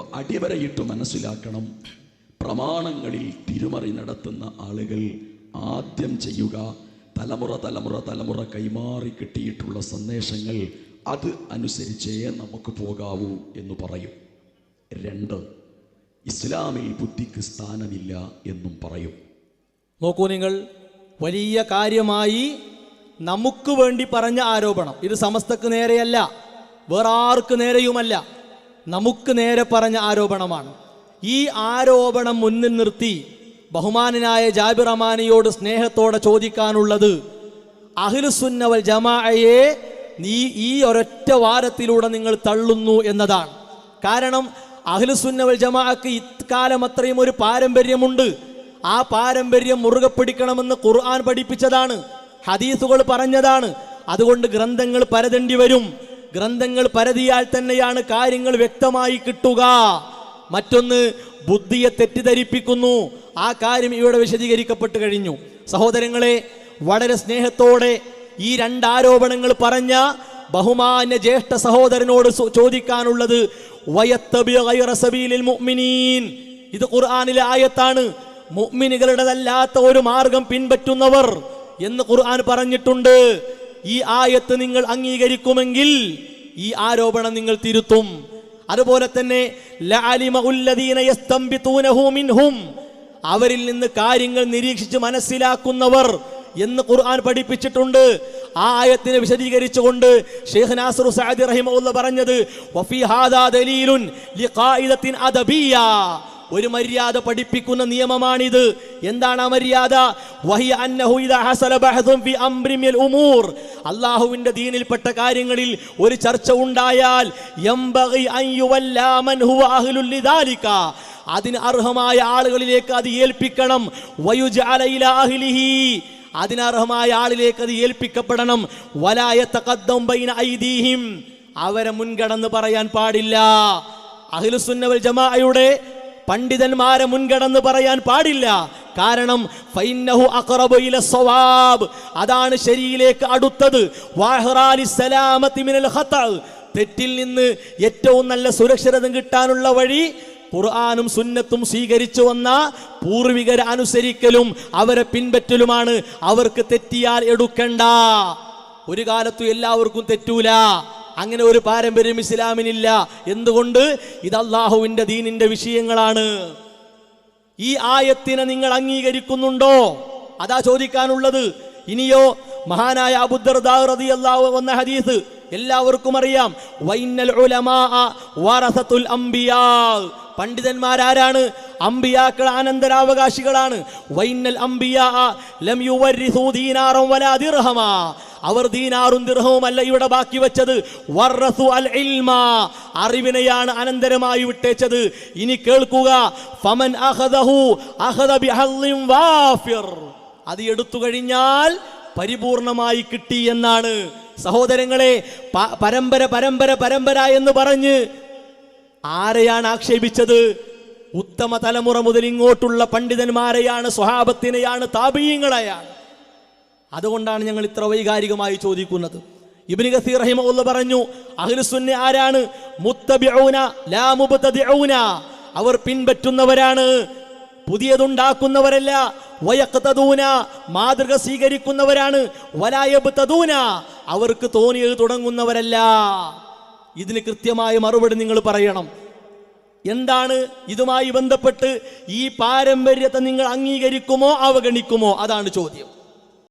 അടിവരയിട്ട് മനസ്സിലാക്കണം. പ്രമാണങ്ങളിൽ തിരുമറി നടത്തുന്ന ആളുകൾ ആദ്യം ചെയ്യുക. തലമുറ തലമുറ തലമുറ കൈമാറി കിട്ടിയിട്ടുള്ള സന്ദേശങ്ങൾ അത് അനുസരിച്ചേ നമുക്ക് പോകാവൂ എന്ന് പറയും. രണ്ട് ഇസ്ലാമിൽ ബുദ്ധിക്ക് സ്ഥാനമില്ല എന്നും പറയും. നോക്കൂ നിങ്ങൾ വലിയ കാര്യമായി നമുക്ക് വേണ്ടി പറഞ്ഞ ആരോപണം. ഇത് സമസ്തക്ക് നേരെയല്ല വേറെ ആർക്ക് നേരെയുമല്ല. നമുക്ക് നേരെ പറഞ്ഞ ആരോപണമാണ്. ഈ ആരോപണം മുന്നിൽ നിർത്തി ബഹുമാനനായ ജാബിർ അമാനിയോട് സ്നേഹത്തോടെ ചോദിക്കാനുള്ളത് അഖിലുസുന്നവൽ ജമാഅയെ നീ ഈ ഒരൊറ്റ വാരത്തിലൂടെ നിങ്ങൾ തള്ളുന്നു എന്നതാണ്. കാരണം അഖിലുസുന്നവൽ ജമാഅക്ക് ഇക്കാലം അത്രയും ഒരു പാരമ്പര്യമുണ്ട്. ആ പാരമ്പര്യം മുറുകെ പിടിക്കണമെന്ന് ഖുർആൻ പഠിപ്പിച്ചതാണ് ഹദീസുകൾ പറഞ്ഞതാണ്. അതുകൊണ്ട് ഗ്രന്ഥങ്ങൾ പരതേണ്ടി വരും. ഗ്രന്ഥങ്ങൾ പരതിയാൽ തന്നെയാണ് കാര്യങ്ങൾ വ്യക്തമായി കിട്ടുക. മറ്റൊന്ന് ബുദ്ധിയെ തെറ്റിദ്ധരിപ്പിക്കുന്നു. ആ കാര്യം ഇവിടെ വിശദീകരിക്കപ്പെട്ട് കഴിഞ്ഞു. സഹോദരങ്ങളെ വളരെ സ്നേഹത്തോടെ ഈ രണ്ടാരോപണങ്ങൾ പറഞ്ഞ ബഹുമാന്യ ജ്യേഷ്ഠ സഹോദരനോട് ചോദിക്കാനുള്ളത് ഇത് ഖുർആാനിലെ ആയത്താണ്. മുഅ്മിനുകളുടേതല്ലാത്ത ഒരു മാർഗം പിൻപറ്റുന്നവർ എന്ന് ഖുർആൻ പറഞ്ഞിട്ടുണ്ട്. ഈ ആയത്ത് നിങ്ങൾ അംഗീകരിക്കുമെങ്കിൽ ഈ ആരോപണം നിങ്ങൾ തിരുത്തും. അതുപോലെ തന്നെ അവരിൽ നിന്ന് കാര്യങ്ങൾ നിരീക്ഷിച്ച് മനസ്സിലാക്കുന്നവർ എന്ന് ഖുർആൻ പഠിപ്പിച്ചിട്ടുണ്ട്. ആ ആയത്തിനെ വിശദീകരിച്ചുകൊണ്ട് ഷെയ്ഖ് നാസർ സഅദി റഹിമുള്ള പറഞ്ഞത് വഫി ഹാദാ ദലീലുൻ ലിഖായിദത്തിൻ അദബിയ ഒരു മര്യാദ പഠിപ്പിക്കുന്ന നിയമമാണിത്. എന്താണ് ആ മര്യാദ? വഹിയ അന്നഹു ഇദാ ഹസല ബഹ്ദും ഫി അംരി മിൽ ഉമൂർ. അല്ലാഹുവിന്റെ ദീനിൽപ്പെട്ട കാര്യങ്ങളിൽ ഒരു ചർച്ച ഉണ്ടായാൽ അതിന് അർഹമായ ആളുകളിലേക്ക് അത് ഏൽപ്പിക്കണം. അതിനർഹമായ ആളിലേക്ക് അത് ഏൽപ്പിക്കപ്പെടണം. വലായ ബൈന ഐദീഹിം. അവരെ മുൻകടന്ന് പറയാൻ പാടില്ല. അഖിലുസുന്നവൽ ജമാഅയുടെ പണ്ഡിതന്മാരെ മുൻകടന്ന് പറയാൻ പാടില്ല. കാരണം ഫൈന്നഹു അഖറബു അതാണ് ശരിയിലേക്ക് അടുത്തത്. സലാമത്തി മിനൽ തെറ്റിൽ നിന്ന് ഏറ്റവും നല്ല സുരക്ഷിതം കിട്ടാനുള്ള വഴി ഖുർആാനും സുന്നത്തും സ്വീകരിച്ചു വന്ന പൂർവികരെ അനുസരിക്കലും അവരെ പിൻപറ്റലുമാണ്. അവർക്ക് തെറ്റിയാൽ എടുക്കണ്ട. ഒരു കാലത്തും എല്ലാവർക്കും തെറ്റൂല. അങ്ങനെ ഒരു പാരമ്പര്യം ഇസ്ലാമിനില്ല. എന്തുകൊണ്ട്? ഇത് അള്ളാഹുവിന്റെ ദീനിന്റെ വിഷയങ്ങളാണ്. ഈ ആയത്തിനെ നിങ്ങൾ അംഗീകരിക്കുന്നുണ്ടോ? അതാ ചോദിക്കാനുള്ളത്. ഇനിയോ മഹാനായ അബുദ്ദർദാഹു വന്ന ഹദീസ് എല്ലാവർക്കും അറിയാം. വൈനൽ പണ്ഡിതന്മാരാരാണ്? അംബിയാക്കൾ അനന്തരാവകാശികളാണ് വൈനൽ അംബിയാ ലം യുവരിസു ദീനാറം വലാ അവർ ദീനാറും ദിർഹവും അല്ല ഇവിടെ ബാക്കി വെച്ചത്. വർറസു അൽ ഇൽമ. അറിവിനെയാണ് അനന്തരമായി വിട്ടേച്ചത്. ഇനി കേൾക്കുക. ഫമൻ അഹദഹു അഹദ ബിഹല്ലിം വാഫിർ. അത് എടുത്തു കഴിഞ്ഞാൽ പരിപൂർണമായി കിട്ടി എന്നാണ്. സഹോദരങ്ങളെ പരമ്പര പരമ്പര പരമ്പര എന്ന് പറഞ്ഞ് ആരെയാണ് ആക്ഷേപിച്ചത്? ഉത്തമ തലമുറ മുതൽ ഇങ്ങോട്ടുള്ള പണ്ഡിതന്മാരെയാണ് സ്വഹാബത്തിനെയാണ് താപീയങ്ങളെയാണ്. അതുകൊണ്ടാണ് ഞങ്ങൾ ഇത്ര വൈകാരികമായി ചോദിക്കുന്നത്. ഇബ്നു കസീർ റഹിമഹുല്ല പറഞ്ഞു അഹ്ലുസുന്ന ആരാണ്? അവർ പിൻപറ്റുന്നവരാണ് പുതിയതുണ്ടാക്കുന്നവരല്ല. വയക്കതൂന മാതൃക സ്വീകരിക്കുന്നവരാണ്. വലായബ്തദൂന അവർക്ക് തോന്നിയത് തുടങ്ങുന്നവരല്ല. ഇതിന് കൃത്യമായ മറുപടി നിങ്ങൾ പറയണം. എന്താണ് ഇതുമായി ബന്ധപ്പെട്ട് ഈ പാരമ്പര്യത്തെ നിങ്ങൾ അംഗീകരിക്കുമോ അവഗണിക്കുമോ? അതാണ് ചോദ്യം.